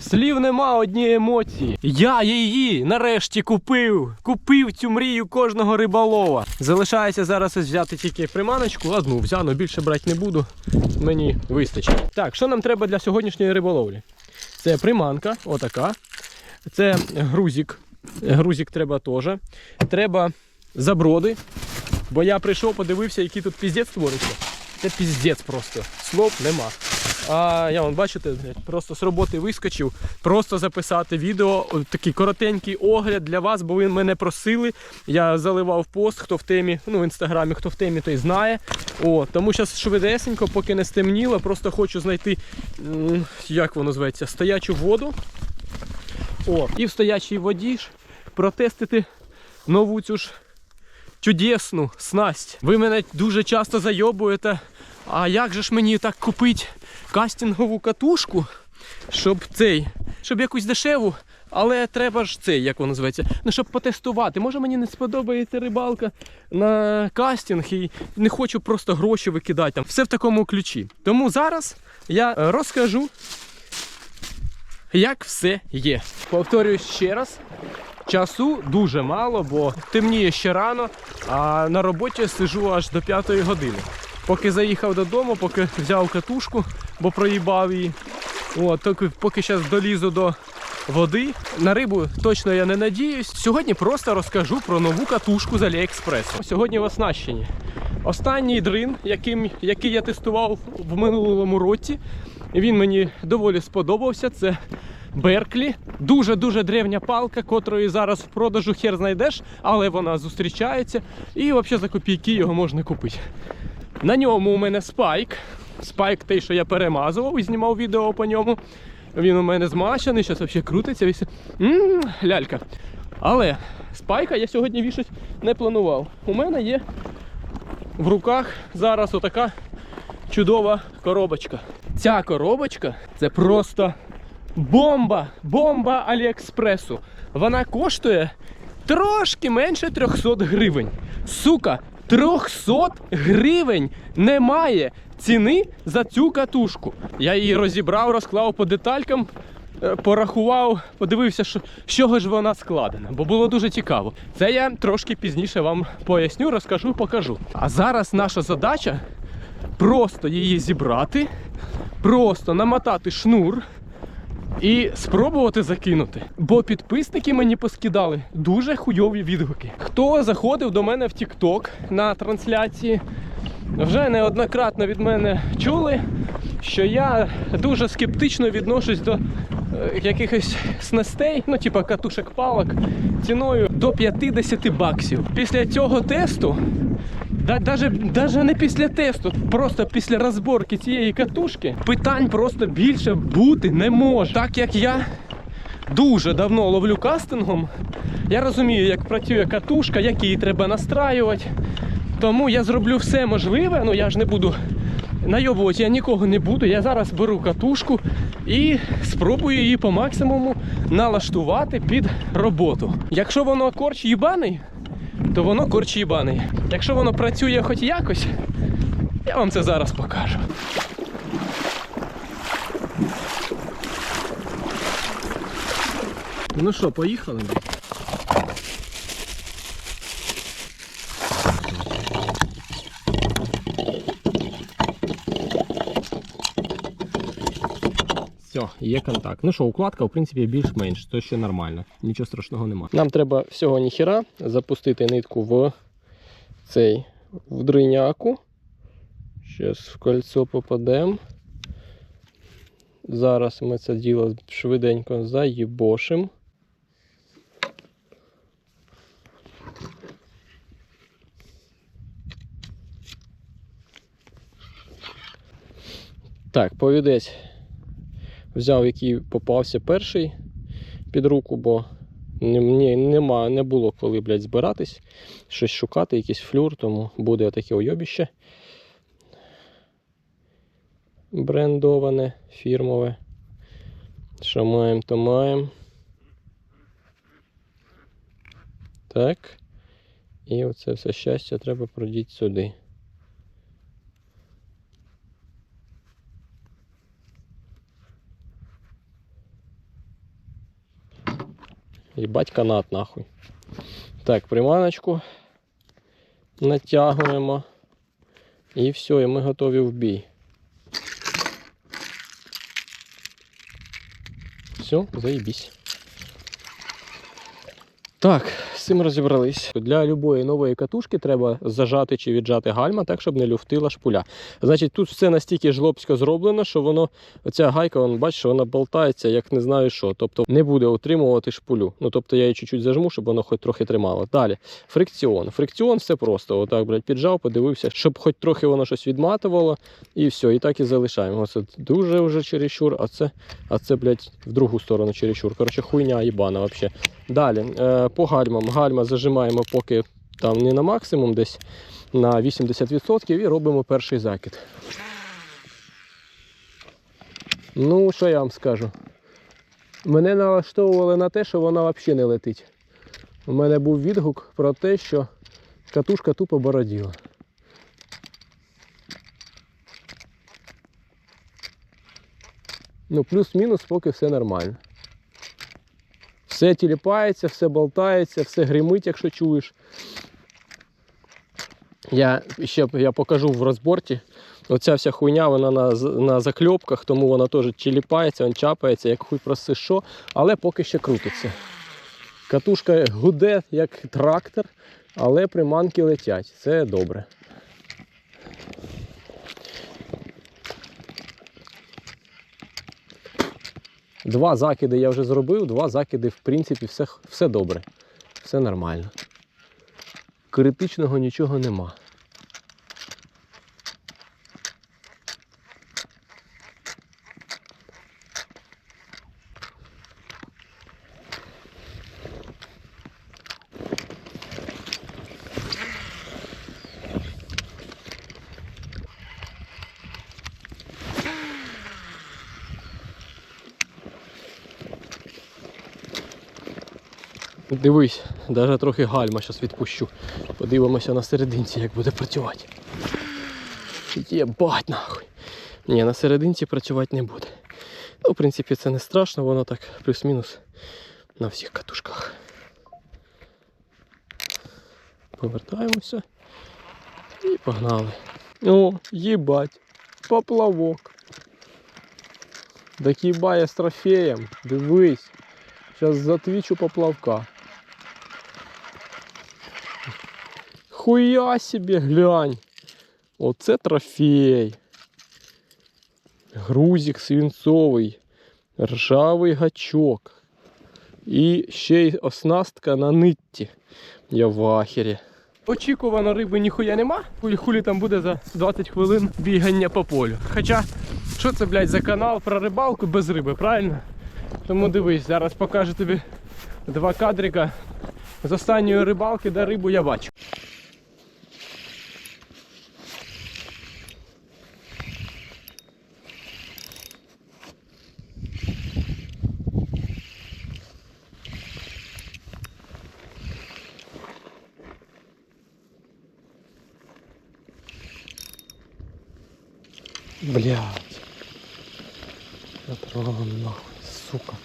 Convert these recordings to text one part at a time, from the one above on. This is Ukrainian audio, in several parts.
Слів нема одні емоції. Я її нарешті купив. Купив цю мрію кожного риболова. Залишається зараз взяти тільки приманочку. Одну взяну, більше брати не буду. Мені вистачить. Так, що нам треба для сьогоднішньої риболовлі? Це приманка, отака. Це грузик. Грузик треба теж. Треба заброди. Бо я прийшов, подивився, який тут піздець твориться. Це піздець просто. Слов нема. А я вон, бачите, просто з роботи вискочив, просто записати відео, такий коротенький огляд для вас, бо ви мене просили. Я заливав пост, хто в темі, ну в інстаграмі, хто в темі, той знає. О, тому зараз швидесенько, поки не стемніло, просто хочу знайти, як воно зветься, стоячу воду. О, і в стоячій воді ж протестити нову цю ж чудесну снасть. Ви мене дуже часто зайобуєте. А як же ж мені так купити кастингову катушку, щоб цей, щоб якусь дешеву, але треба ж цей, як воно називається, ну щоб потестувати. Може мені не сподобається рибалка на кастинг і не хочу просто гроші викидати там. Все в такому ключі. Тому зараз я е, розкажу, як все є. Повторюю ще раз. Часу дуже мало, бо темніє ще рано, а на роботі сижу аж до 5 години. Поки заїхав додому, поки взяв катушку, бо проїбав її. От, поки, зараз долізу до води. На рибу точно я не надіюсь. Сьогодні просто розкажу про нову катушку з Аліекспресу. Сьогодні в оснащенні. Останній дрин, яким, який я тестував в минулому році, він мені доволі сподобався. Це Берклі. Дуже-дуже древня палка, котрої зараз в продажу хер знайдеш, але вона зустрічається. І взагалі за копійки його можна купити. На ньому у мене спайк. Спайк той, що я перемазував і знімав відео по ньому. Він у мене змащений, зараз взагалі крутиться. Весь... лялька. Але спайка я сьогодні вішати не планував. У мене є в руках зараз отака чудова коробочка. Ця коробочка це просто бомба! Бомба Аліекспресу. Вона коштує трошки менше 300 гривень. Сука, 300 гривень немає ціни за цю катушку. Я її розібрав, розклав по деталькам, е, порахував, подивився, що, з чого ж вона складена, бо було дуже цікаво. Це я трошки пізніше вам поясню, розкажу, покажу. А зараз наша задача просто її зібрати, просто намотати шнур і спробувати закинути. Бо підписники мені поскидали дуже хуйові відгуки. Хто заходив до мене в TikTok на трансляції, вже неоднократно від мене чули, що я дуже скептично відношусь до е, якихось снастей, ну типа катушек палок, ціною до 50 баксів. Після цього тесту Даже не після тесту, просто після розборки цієї катушки питань просто більше бути не може. Так як я дуже давно ловлю кастингом, я розумію, як працює катушка, як її треба настраювати. Тому я зроблю все можливе, ну я ж не буду найобувати, я нікого не буду. Я зараз беру катушку і спробую її по максимуму налаштувати під роботу. Якщо воно корч їбаний, то воно корч їбаний. Якщо воно працює хоч якось, я вам це зараз покажу. Ну що, поїхали? Є контакт. Ну що, укладка, в принципі, більш-менш, то ще нормально. Нічого страшного немає. Нам треба всього ніхіра запустити нитку в цей в дриняку. Зараз в кольцо попадемо. Зараз ми це діло швиденько заїбошимо. Так, повідець взяв, який попався перший під руку, бо ні, ні, нема, не було коли, блядь, збиратись, щось шукати, якийсь флюр, тому буде таке уйобіще. Брендоване, фірмове. Що маємо, то маємо. Так. І оце все щастя треба продіти сюди. Їбать канат нахуй. Так, приманочку натягуємо. І все, і ми готові в бій. Все, заїбісь. Так, цим розібрались. Для любої нової катушки треба зажати чи віджати гальма так, щоб не люфтила шпуля. Значить, тут все настільки жлобсько зроблено, що воно, оця гайка, вон, бачиш, вона болтається, як не знаю що. Тобто не буде утримувати шпулю. Ну тобто я її чуть-чуть зажму, щоб воно хоч трохи тримало. Далі, фрикціон. Фрикціон все просто. Отак, блядь, піджав, подивився, щоб хоч трохи воно щось відматувало, і все, і так і залишаємо. Оце дуже вже чересчур, а це, а це, блядь, в другу сторону чересчур. Коротше, хуйня їбана взагалі. Далі, е, по гальмам. Гальма зажимаємо поки там не на максимум, десь на 80% і робимо перший закид. Ну, що я вам скажу? Мене налаштовували на те, що вона взагалі не летить. У мене був відгук про те, що катушка тупо бороділа. Ну, плюс-мінус, поки все нормально. Все тіліпається, все болтається, все гримить, якщо чуєш. Я ще я покажу в розборті. Оця вся хуйня вона на, на закльопках, тому вона теж тіліпається, він чапається, як хуй проси що, але поки ще крутиться. Катушка гуде, як трактор, але приманки летять. Це добре. Два закиди я вже зробив, два закиди, в принципі, все, все добре. Все нормально. Критичного нічого нема. Дивись, навіть трохи гальма зараз відпущу. Подивимося на серединці, як буде працювати. Єбать нахуй. Ні, на серединці працювати не буде. Ну, в принципі, це не страшно, воно так плюс-мінус на всіх катушках. Повертаємося і погнали. О, їбать, поплавок. Так їбає з трофеєм. Дивись. Зараз затвічу поплавка. Хуя себе, глянь. Оце трофей. Грузик свинцовий, ржавий гачок. І ще й оснастка на нитті. Я в ахері. Очікувано риби ніхуя нема. Хулі, хулі там буде за 20 хвилин бігання по полю. Хоча, що це, блядь, за канал про рибалку без риби, правильно? Тому дивись, зараз покажу тобі два кадрика з останньої рибалки, де рибу я бачу. Блядь. Оторвало нахуй, сука.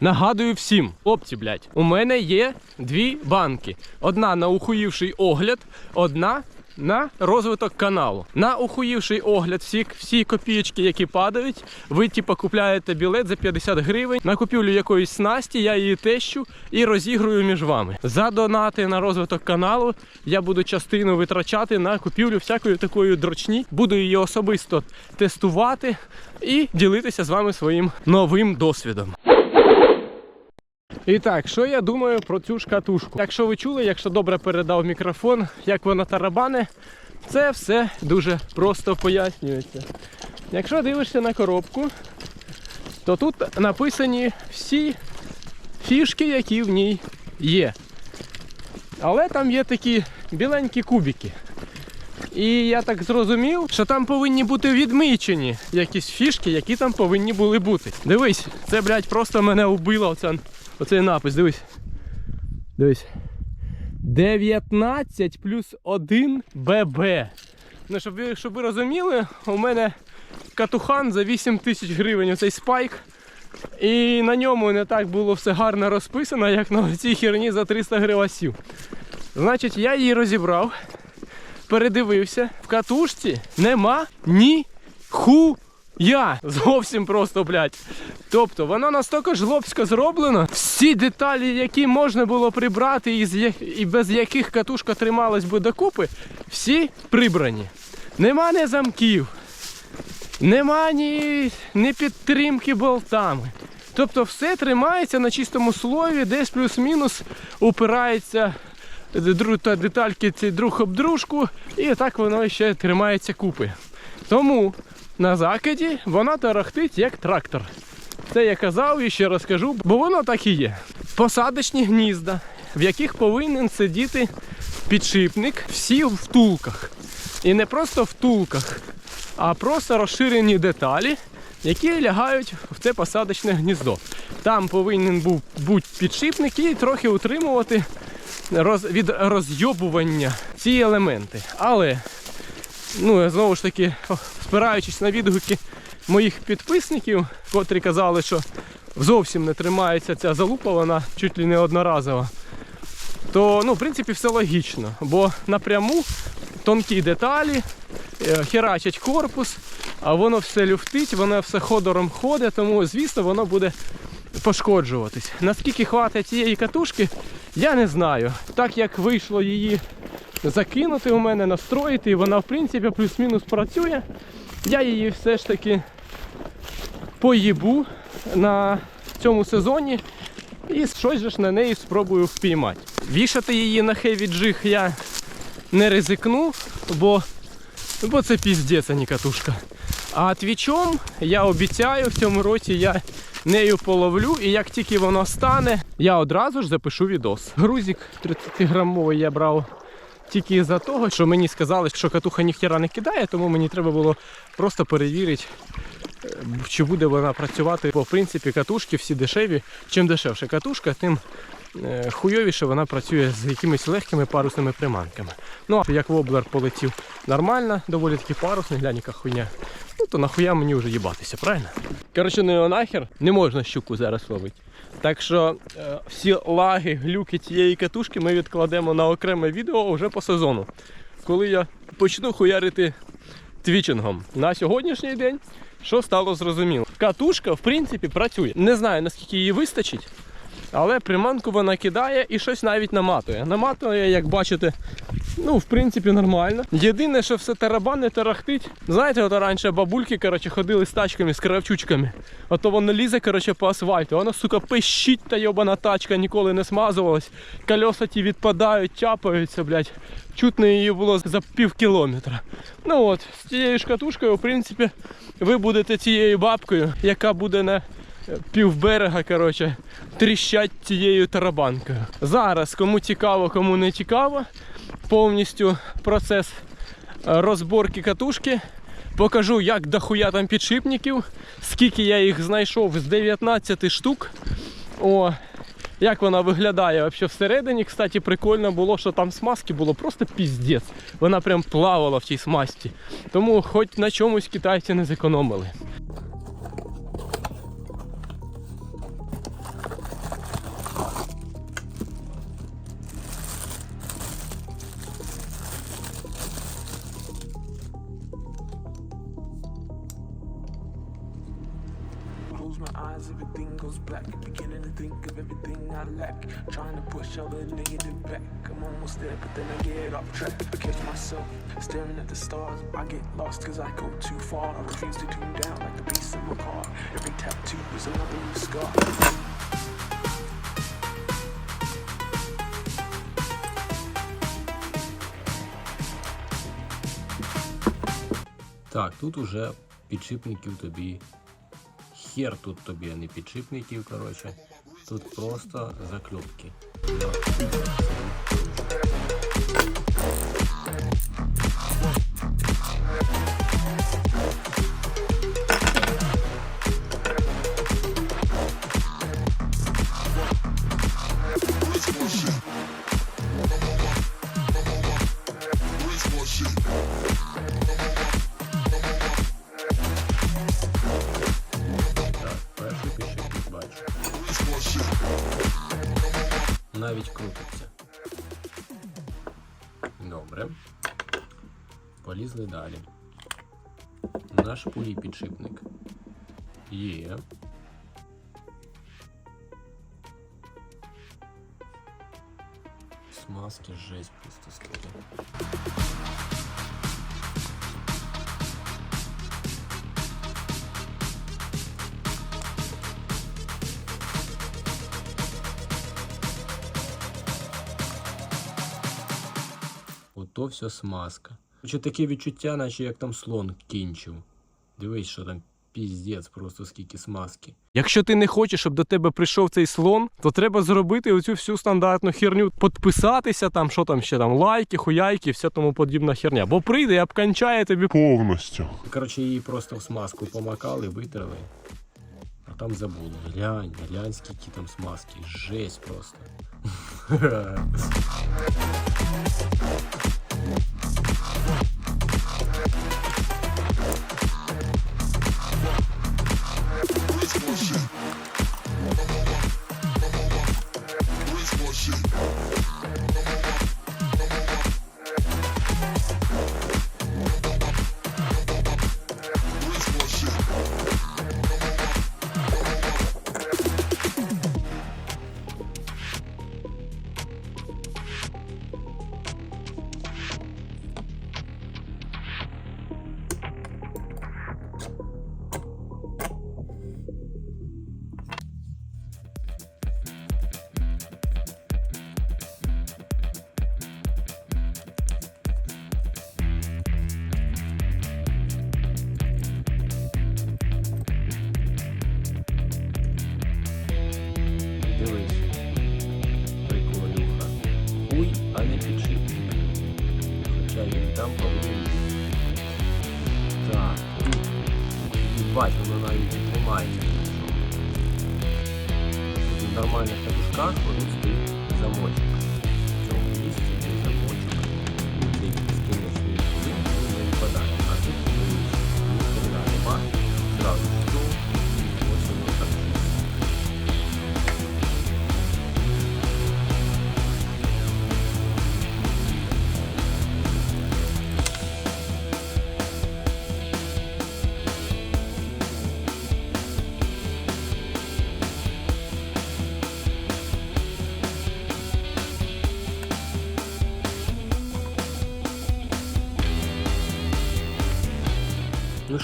Нагадую всім, хлопці, блядь, у мене є дві банки. Одна на ухуївший огляд, одна на розвиток каналу. На ухуївший огляд всі, всі копійки, які падають, ви типу, купляєте білет за 50 гривень на купівлю якоїсь снасті, я її тещу і розігрую між вами. За донати на розвиток каналу я буду частину витрачати на купівлю всякої такої дрочні. Буду її особисто тестувати і ділитися з вами своїм новим досвідом. І так, що я думаю про цю шкатушку? Якщо ви чули, якщо добре передав мікрофон, як вона тарабане, це все дуже просто пояснюється. Якщо дивишся на коробку, то тут написані всі фішки, які в ній є. Але там є такі біленькі кубики. І я так зрозумів, що там повинні бути відмічені якісь фішки, які там повинні були бути. Дивись, це, блядь, просто мене вбило оця, оцей напис. Дивись. Дивись. 19 плюс 1 ББ. Ну, щоб ви, щоб ви розуміли, у мене катухан за 8 тисяч гривень оцей спайк. І на ньому не так було все гарно розписано, як на цій херні за 300 гривасів. Значить, я її розібрав, передивився. В катушці нема ні хуя. Зовсім просто, блядь. Тобто воно настільки жлобсько зроблено. Всі деталі, які можна було прибрати, і, з і без яких катушка трималась би докупи, всі прибрані. Нема ні замків, нема ні, ні підтримки болтами. Тобто все тримається на чистому слові, десь плюс-мінус упирається та детальки ці друг об дружку, і так воно ще тримається купи. Тому на закиді вона тарахтить як трактор. Це я казав і ще раз кажу, бо воно так і є. Посадочні гнізда, в яких повинен сидіти підшипник, всі в втулках. І не просто втулках, а просто розширені деталі, які лягають в це посадочне гніздо. Там повинен був бути підшипник і трохи утримувати роз, від розйобування ці елементи. Але, ну знову ж таки, спираючись на відгуки моїх підписників, котрі казали, що зовсім не тримається ця залупа, вона чуть ли не одноразова. То, ну, в принципі, все логічно, бо напряму тонкі деталі, е, херачать корпус, а воно все люфтить, воно все ходором ходить, тому, звісно, воно буде пошкоджуватись. Наскільки хватить цієї катушки, я не знаю. Так як вийшло її закинути у мене, настроїти, і вона в принципі плюс-мінус працює, я її все ж таки поїбу на цьому сезоні і щось же ж на неї спробую впіймати. Вішати її на Heavy Jig я не ризикну, бо, бо це піздець, а не катушка. А твічом я обіцяю, в цьому році я нею половлю, і як тільки воно стане, я одразу ж запишу відос. Грузик 30-грамовий я брав тільки із-за того, що мені сказали, що катуха ніхіра не кидає, тому мені треба було просто перевірити, е, чи буде вона працювати. Бо в принципі катушки всі дешеві. Чим дешевша катушка, тим е, хуйовіше вона працює з якимись легкими парусними приманками. Ну а як воблер полетів нормально, доволі таки парусний, глянь, яка хуйня. То нахуя мені вже їбатися, правильно? Коротше, його нахер не можна щуку зараз ловити. Так що е, всі лаги, глюки цієї катушки ми відкладемо на окреме відео вже по сезону. Коли я почну хуярити твічингом. На сьогоднішній день що стало зрозуміло. Катушка, в принципі, працює. Не знаю, наскільки її вистачить, але приманку вона кидає і щось навіть наматує. Наматує, як бачите, ну, в принципі, нормально. Єдине, що все тарабане тарахтить. Знаєте, от раніше бабульки коротше, ходили з тачками, з кравчучками. Ото воно лізе коротше, по асфальту. Воно, сука, пищить та йобана тачка, ніколи не смазувалась. Кольоса ті відпадають, тяпаються, блядь. Чутно її було за пів кілометра. Ну от, з цією шкатушкою, в принципі, ви будете цією бабкою, яка буде на півберега, коротше, тріщать цією тарабанкою. Зараз, кому цікаво, кому не цікаво, повністю процес е, розборки катушки. Покажу, як дохуя там підшипників, скільки я їх знайшов з 19 штук. О, як вона виглядає вообще всередині. Кстати, прикольно було, що там смазки було просто піздець. Вона прям плавала в цій смазці. Тому хоч на чомусь китайці не зекономили. eyes, everything goes black. Beginning to think of everything I lack. Trying to push all the negative back. I'm almost there, but then I get off track. I catch myself staring at the stars. I get lost cause I go too far. I refuse to tune down like the beast in my car. Every tattoo is another new scar. Так, тут уже підшипників тобі. Хер тут тобі, не підшипників, коротше. Тут просто закльопки. Навіть крутиться. Добре. Полізли далі. Наш пулій підшипник. Є. Смазки жесть просто скільки. Ото все смазка. Чи таке відчуття, наче як там слон кінчив. Дивись, що там піздець, просто скільки смазки. Якщо ти не хочеш, щоб до тебе прийшов цей слон, то треба зробити оцю всю стандартну херню, підписатися, там, що там ще там, лайки, хуяйки, вся тому подібна херня. Бо прийде і обкончає тобі повністю. Коротше, її просто в смазку помакали, витерли. А там забули. Глянь, глянь, скільки там смазки. Жесть просто. Thank you. Там повинен. Так, тут. Бать, воно навіть і тримається. В нормальних катушках тут стоїть замочок.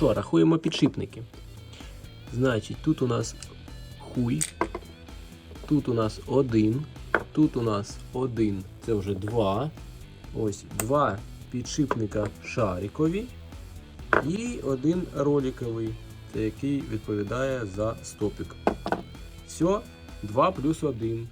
Що, рахуємо підшипники. Значить, тут у нас хуй, тут у нас один, тут у нас один, це вже два. Ось два підшипника шарикові і один роликовий, це який відповідає за стопик. Все, 2 плюс 1.